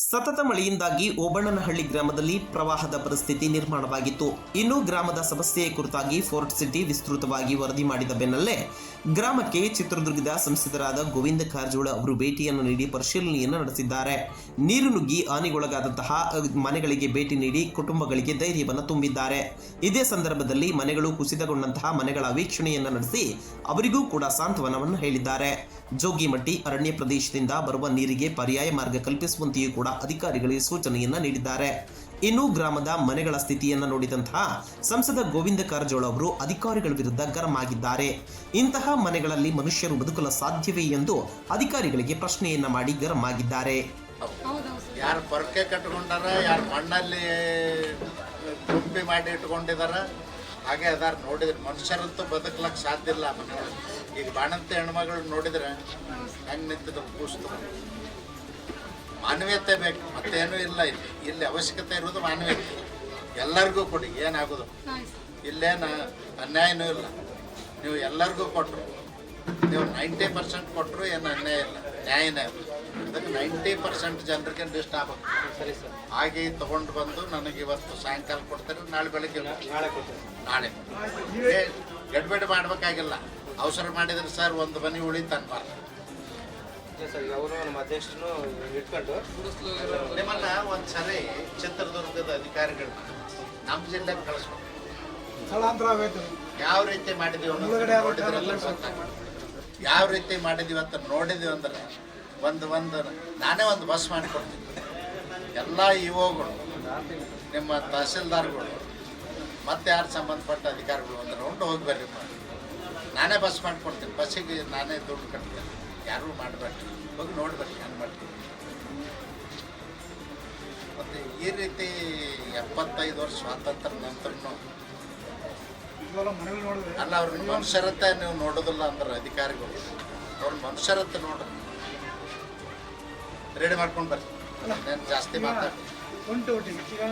ಸತತ ಮಳೆಯಿಂದಾಗಿ ಓಬಣ್ಣನಹಳ್ಳಿ ಗ್ರಾಮದಲ್ಲಿ ಪ್ರವಾಹದ ಪರಿಸ್ಥಿತಿ ನಿರ್ಮಾಣವಾಗಿತ್ತು. ಇನ್ನು ಗ್ರಾಮದ ಸಮಸ್ಯೆಯ ಕುರಿತಾಗಿ ಫೋರ್ಟ್ ಸಿಟಿ ವಿಸ್ತೃತವಾಗಿ ವರದಿ ಮಾಡಿದ ಬೆನ್ನಲ್ಲೇ ಗ್ರಾಮಕ್ಕೆ ಚಿತ್ರದುರ್ಗದ ಸಂಸದರಾದ ಗೋವಿಂದ ಕಾರಜೋಳ ಅವರು ಭೇಟಿಯನ್ನು ನೀಡಿ ಪರಿಶೀಲನೆಯನ್ನು ನಡೆಸಿದ್ದಾರೆ. ನೀರು ನುಗ್ಗಿ ಹಾನಿಗೊಳಗಾದಂತಹ ಮನೆಗಳಿಗೆ ಭೇಟಿ ನೀಡಿ ಕುಟುಂಬಗಳಿಗೆ ಧೈರ್ಯವನ್ನು ತುಂಬಿದ್ದಾರೆ. ಇದೇ ಸಂದರ್ಭದಲ್ಲಿ ಮನೆಗಳು ಕುಸಿತಗೊಂಡಂತಹ ಮನೆಗಳ ವೀಕ್ಷಣೆಯನ್ನು ನಡೆಸಿ ಅವರಿಗೂ ಕೂಡ ಸಾಂತ್ವನವನ್ನು ಹೇಳಿದ್ದಾರೆ. ಜೋಗಿಮಟ್ಟಿ ಅರಣ್ಯ ಪ್ರದೇಶದಿಂದ ಬರುವ ನೀರಿಗೆ ಪರ್ಯಾಯ ಮಾರ್ಗ ಕಲ್ಪಿಸುವಂತೆಯೂ ಕೂಡ ಅಧಿಕಾರಿಗಳಿಗೆ ಸೂಚನೆಯನ್ನ ನೀಡಿದ್ದಾರೆ. ಇನ್ನು ಗ್ರಾಮದ ಮನೆಗಳ ಸ್ಥಿತಿಯನ್ನ ನೋಡಿದಂತಹ ಸಂಸದ ಗೋವಿಂದ ಕಾರಜೋಳ ಅವರು ಅಧಿಕಾರಿಗಳ ವಿರುದ್ಧ ಗರಂ ಆಗಿದ್ದಾರೆ ಇಂತಹ ಮನೆಗಳಲ್ಲಿ ಮನುಷ್ಯರು ಬದುಕಲು ಸಾಧ್ಯವೇ ಎಂದು ಅಧಿಕಾರಿಗಳಿಗೆ ಪ್ರಶ್ನೆಯನ್ನ ಮಾಡಿ ಗರಂ ಆಗಿದ್ದಾರೆ ಯಾರು ಪೊರಕೆ ಕಟ್ಕೊಂಡಾರ, ಯಾರು ಮಣ್ಣಲ್ಲಿ ಮಾಡಿ ಇಟ್ಕೊಂಡಿದಾರ ಹಾಗೆ ಅದಾರ ನೋಡಿದ್ರೆ. ಮನುಷ್ಯರಂತೂ ಬದುಕ್ಲಕ್ಕೆ ಸಾಧ್ಯ ಇಲ್ಲ ಈಗ ಬಾಣಂತ ಹೆಣ್ಮಗಳು ನೋಡಿದ್ರೆ ಹೆಂಗೆ ನಿಂತಿದ್ರು ಕೂಸ್ತು. ಮಾನವೀಯತೆ ಬೇಕು, ಮತ್ತೇನು ಇಲ್ಲ ಇಲ್ಲಿ. ಇಲ್ಲಿ ಅವಶ್ಯಕತೆ ಇರೋದು ಮಾನವೀಯತೆ. ಎಲ್ಲರಿಗೂ ಕೊಡಿ, ಏನಾಗೋದು? ಇಲ್ಲೇನು ಅನ್ಯಾಯನೂ ಇಲ್ಲ. ನೀವು ಎಲ್ಲರಿಗೂ ಕೊಟ್ಟರು ನೀವು ನೈಂಟಿ ಪರ್ಸೆಂಟ್ ಕೊಟ್ಟರು ಏನು ಅನ್ಯಾಯ ಇಲ್ಲ. ನ್ಯಾಯನೇ. ಅದಕ್ಕೆ ನೈಂಟಿ ಪರ್ಸೆಂಟ್ ಜನರಿಗೆ ಡಿಸ್ಟ್ ಆಗುತ್ತೆ. ಸರಿ ಸರ್. ಹಾಗೆ ತಗೊಂಡು ಬಂದು ನನಗೆ ಇವತ್ತು ಸಾಯಂಕಾಲ ಕೊಡ್ತಾರೆ ನಾಳೆ ಬೆಳಗ್ಗೆ ನಾಳೆ ಕೊಡ್ತಾರೆ ನಾಳೆ ಏ, ಮಾಡಬೇಕಾಗಿಲ್ಲ ಮಾಡ್ಬೇಕಾಗಿಲ್ಲ. ಅವಸರ ಮಾಡಿದ್ರೆ ಸರ್ ಒಂದು ಮನೆ ಉಳಿತು ಅನ್ಬಾರ್ದು ಸರ್ ಅವರು ನಮ್ಮ ಅಧ್ಯಕ್ಷರು ಇಟ್ಕೊಂಡು ನಿಮ್ಮನ್ನ ಒಂದು ಸರಿ ಚಿತ್ರದುರ್ಗದ ಅಧಿಕಾರಿಗಳು ನಮ್ಮ ಜಿಲ್ಲೆಗೆ ಕಳಿಸ್ಬೇಕು. ಯಾವ ರೀತಿ ಮಾಡಿದೀವಿ ಯಾವ ರೀತಿ ಮಾಡಿದೀವಿ ಅಂತ ನೋಡಿದೀವಿ ಅಂದ್ರೆ ಒಂದು ಒಂದು ನಾನೇ ಒಂದು ಬಸ್ ಮಾಡಿಕೊಡ್ತೀನಿ. ಎಲ್ಲ ಇಒಗಳು ನಿಮ್ಮ ತಹಸೀಲ್ದಾರ್ಗಳು ಮತ್ತೆ ಯಾರು ಸಂಬಂಧಪಟ್ಟ ಅಧಿಕಾರಿಗಳು ಒಂದು ರೌಂಡ್ ಹೋಗಿ ಬರ್ರಿ ನಾನೇ ಬಸ್ ಮಾಡಿಕೊಡ್ತೀನಿ. ಬಸ್ಸಿಗೆ ನಾನೇ ದುಡ್ಡು ಕಟ್ತೀನಿ. ಯಾರೂ ಮಾಡಬೇಡ್ರಿ. ಹೋಗಿ ನೋಡ್ಬೇಕು ನಾನು ಮಾಡ್ತೀನಿ ಮತ್ತು ಈ ರೀತಿ ಎಪ್ಪತ್ತೈದು ವರ್ಷ ಸ್ವಾತಂತ್ರ್ಯ ನಂತರ ಅಲ್ಲ ಅವ್ರ ಮನುಷ್ಯರತ್ತೆ ನೀವು ನೋಡೋದಿಲ್ಲ ಅಂದ್ರೆ ಅಧಿಕಾರಿಗಳು. ಅವ್ರ ಮನುಷ್ಯರತ್ತೆ ನೋಡ್ರಿ. ರೆಡಿ ಮಾಡ್ಕೊಂಡು ಬರ್ತೀನಿ. ನಾನು ಜಾಸ್ತಿ ಮಾತಾಡ್ತೀನಿ. ಈಗ